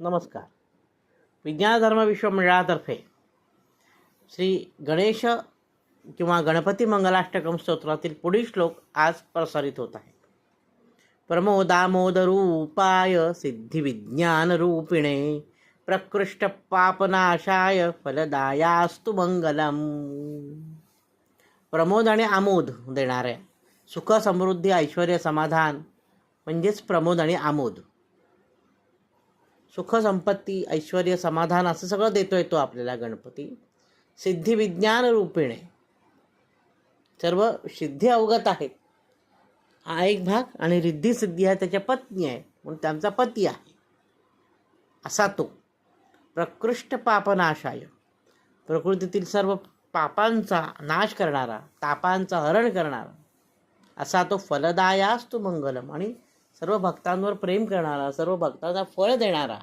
नमस्कार. विज्ञान धर्म विश्व मंडळातर्फे श्री गणेश किंवा गणपती मंगलाष्टकम स्तोत्रातील पुढील श्लोक आज प्रसारित होत आहे. प्रमोदामोदरूपाय सिद्धिविज्ञानरूपिणे प्रकृष्ट पापनाशाय फलदायास्तु मंगलम. प्रमोद आणि आमोद देणाऱ्या सुख समृद्धी ऐश्वर समाधान म्हणजेच प्रमोद आणि आमोद. सुख संपत्ती ऐश्वर समाधान असं सगळं देतोय तो आपल्याला गणपती. सिद्धी विज्ञान रूपिणे. सर्व सिद्धी अवगत आहेत हा एक भाग आणि रिद्धी सिद्धी आहे त्याच्या पत्नी आहे. म्हणून त्यांचा पती आहे. असा तो. प्रकृष्ट पापनाशाय. प्रकृतीतील सर्व पापांचा नाश करणारा तापांचा हरण करणारा असा तो फलदायास्तु मंगलम. आणि सर्व भक्तांवर प्रेम करणारा सर्व भक्तांना फळ देणारा.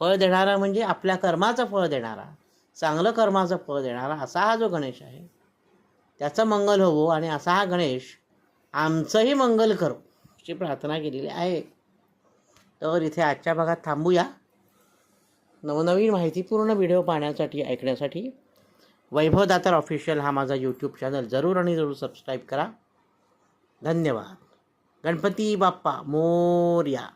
फळ देणारा म्हणजे आपल्या कर्माचं फळ देणारा. चांगलं कर्माचं फळ देणारा असा हा जो गणेश आहे. त्याचं मंगल होवो आणि असा हा गणेश आमचंही मंगल करो अशी प्रार्थना केलेली आहे. तर इथे आजच्या भागात थांबूया. नवनवीन माहितीपूर्ण व्हिडिओ पाहण्यासाठी ऐकण्यासाठी वैभव दातार ऑफिशियल हा माझा यूट्यूब चॅनल जरूर आणि जरूर सबस्क्राईब करा. धन्यवाद. गणपती बाप्पा मोर्या.